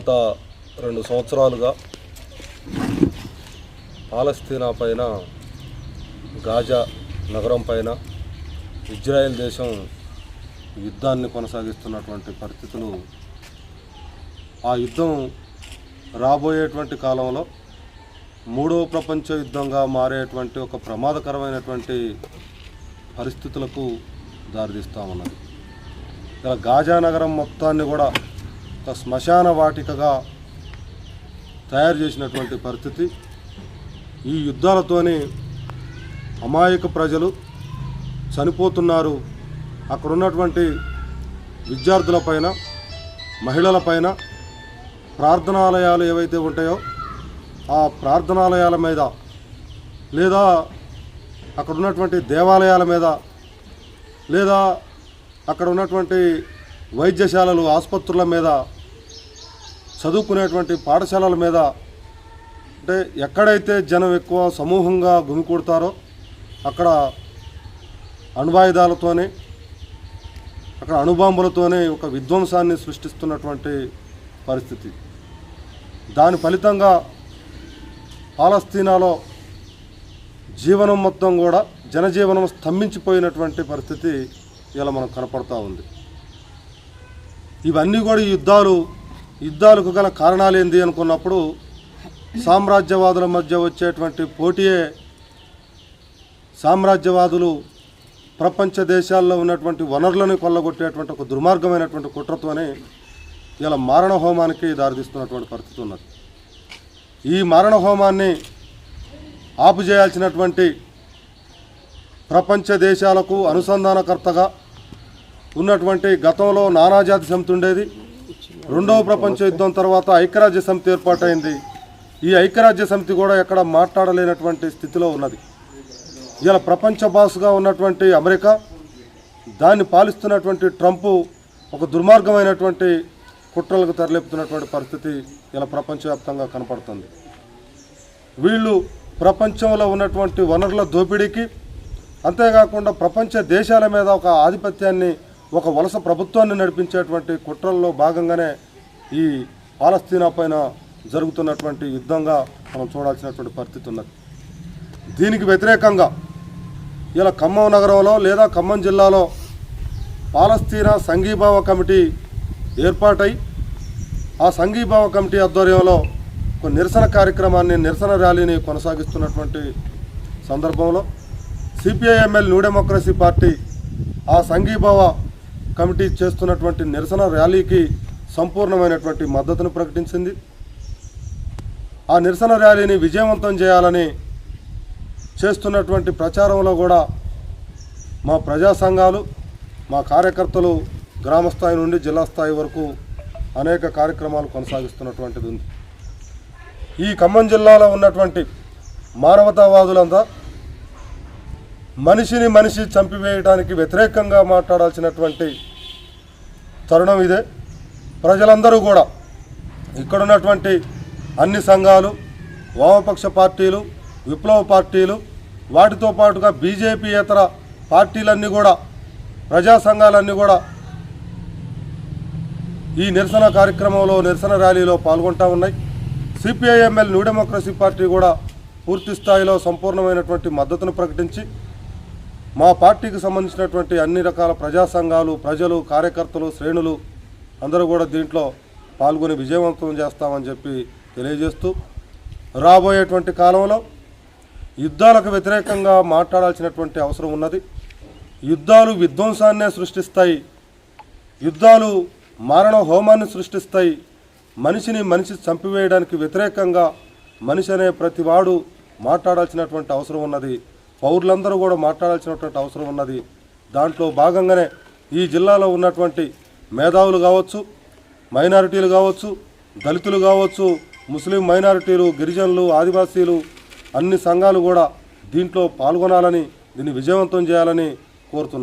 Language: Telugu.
గత రెండు సంవత్సరాలుగా పాలస్తీనా పైన గాజా నగరం పైన ఇజ్రాయెల్ దేశం యుద్ధాన్ని కొనసాగిస్తున్నటువంటి పరిస్థితులు ఆ యుద్ధం రాబోయేటువంటి కాలంలో మూడవ ప్రపంచ యుద్ధంగా మారేటువంటి ఒక ప్రమాదకరమైనటువంటి పరిస్థితులకు దారితీస్తామన్నది ఇలా గాజా నగరం మొత్తాన్ని కూడా ఒక శ్మశాన వాటికగా తయారు చేసినటువంటి పరిస్థితి. ఈ యుద్ధాలతోని అమాయక ప్రజలు చనిపోతున్నారు. అక్కడ ఉన్నటువంటి విద్యార్థులపైన మహిళలపైన ప్రార్థనాలయాలు ఏవైతే ఉంటాయో ఆ ప్రార్థనాలయాల మీద లేదా అక్కడ ఉన్నటువంటి దేవాలయాల మీద లేదా అక్కడ ఉన్నటువంటి వైద్యశాలలు ఆసుపత్రుల మీద చదువుకునేటువంటి పాఠశాలల మీద అంటే ఎక్కడైతే జనం ఎక్కువ సమూహంగా గుమికూడతారో అక్కడ అణువాయుధాలతోనే అక్కడ అణుబాంబులతోనే ఒక విధ్వంసాన్ని సృష్టిస్తున్నటువంటి పరిస్థితి. దాని ఫలితంగా పాలస్తీనాలో జీవనం మొత్తం కూడా జనజీవనం స్తంభించిపోయినటువంటి పరిస్థితి ఇలా మనకు కనపడతా ఉంది. ఇవన్నీ కూడా ఈ యుద్ధాలు యుద్ధాలకు గల కారణాలు ఏంది అనుకున్నప్పుడు సామ్రాజ్యవాదుల మధ్య వచ్చేటువంటి పోటీయే సామ్రాజ్యవాదులు ప్రపంచ దేశాల్లో ఉన్నటువంటి వనరులను కొల్లగొట్టేటువంటి ఒక దుర్మార్గమైనటువంటి కుట్రతోనే ఇలా మారణ హోమానికి దారితీస్తున్నటువంటి పరిస్థితి ఉన్నది. ఈ మారణ హోమాన్ని ఆపు చేయాల్సినటువంటి ప్రపంచ దేశాలకు అనుసంధానకర్తగా ఉన్నటువంటి గతంలో నానాజాతి సమితి ఉండేది. రెండవ ప్రపంచ యుద్ధం తర్వాత ఐక్యరాజ్య సమితి ఏర్పాటైంది. ఈ ఐక్యరాజ్య సమితి కూడా ఎక్కడ మాట్లాడలేనటువంటి స్థితిలో ఉన్నది. ఇలా ప్రపంచ బాసుగా ఉన్నటువంటి అమెరికా దాన్ని పాలిస్తున్నటువంటి ట్రంప్ ఒక దుర్మార్గమైనటువంటి కుట్రలకు తరలిపుతున్నటువంటి పరిస్థితి ఇలా ప్రపంచవ్యాప్తంగా కనపడుతుంది. వీళ్ళు ప్రపంచంలో ఉన్నటువంటి వనరుల దోపిడీకి అంతేకాకుండా ప్రపంచ దేశాల మీద ఒక ఆధిపత్యాన్ని ఒక వలస ప్రభుత్వాన్ని నడిపించేటువంటి కుట్రల్లో భాగంగానే ఈ పాలస్తీనా పైన జరుగుతున్నటువంటి యుద్ధంగా మనం చూడాల్సినటువంటి పరిస్థితి ఉన్నది. దీనికి వ్యతిరేకంగా ఇలా ఖమ్మం నగరంలో లేదా ఖమ్మం జిల్లాలో పాలస్తీనా సంఘీభావ కమిటీ ఏర్పాటై ఆ సంఘీభావ కమిటీ ఆధ్వర్యంలో ఒక నిరసన కార్యక్రమాన్ని నిరసన ర్యాలీని కొనసాగిస్తున్నటువంటి సందర్భంలో సిపిఐఎంఎల్ న్యూ డెమోక్రసీ పార్టీ ఆ సంఘీభావ కమిటీ చేస్తున్నటువంటి నిరసన ర్యాలీకి సంపూర్ణమైనటువంటి మద్దతును ప్రకటించింది. ఆ నిరసన ర్యాలీని విజయవంతం చేయాలని చేస్తున్నటువంటి ప్రచారంలో కూడా మా ప్రజా సంఘాలు మా కార్యకర్తలు గ్రామ స్థాయి నుండి జిల్లా స్థాయి వరకు అనేక కార్యక్రమాలు కొనసాగిస్తున్నటువంటిది ఉంది. ఈ ఖమ్మం జిల్లాలో ఉన్నటువంటి మానవతావాదులంతా మనిషిని మనిషి చంపివేయడానికి వ్యతిరేకంగా మాట్లాడాల్సినటువంటి తరుణం ఇదే. ప్రజలందరూ కూడా ఇక్కడ ఉన్నటువంటి అన్ని సంఘాలు వామపక్ష పార్టీలు విప్లవ పార్టీలు వాటితో పాటుగా బీజేపీయేతర పార్టీలన్నీ కూడా ప్రజా సంఘాలన్నీ కూడా ఈ నిరసన కార్యక్రమంలో నిరసన ర్యాలీలో పాల్గొంటూ ఉన్నాయి. సిపిఐఎంఎల్ న్యూ డెమోక్రసీ పార్టీ కూడా పూర్తి స్థాయిలో సంపూర్ణమైనటువంటి మద్దతును ప్రకటించి మా పార్టీకి సంబంధించినటువంటి అన్ని రకాల ప్రజా సంఘాలు ప్రజలు కార్యకర్తలు శ్రేణులు అందరూ కూడా దీంట్లో పాల్గొని విజయవంతం చేస్తామని చెప్పి తెలియజేస్తూ రాబోయేటువంటి కాలంలో యుద్ధాలకు వ్యతిరేకంగా మాట్లాడాల్సినటువంటి అవసరం ఉన్నది. యుద్ధాలు విధ్వంసాన్నే సృష్టిస్తాయి. యుద్ధాలు మారణ హోమాన్ని సృష్టిస్తాయి. మనిషిని మనిషి చంపివేయడానికి వ్యతిరేకంగా మనిషి అనే ప్రతివాడు మాట్లాడాల్సినటువంటి అవసరం ఉన్నది. పౌరులందరూ కూడా మాట్లాడాల్సినటువంటి అవసరం ఉన్నది. దాంట్లో భాగంగానే ఈ జిల్లాలో ఉన్నటువంటి మేధావులు కావచ్చు మైనారిటీలు కావచ్చు దళితులు కావచ్చు ముస్లిం మైనారిటీలు గిరిజనులు ఆదివాసీలు అన్ని సంఘాలు కూడా దీంట్లో పాల్గొనాలని దీన్ని విజయవంతం చేయాలని కోరుతున్నాను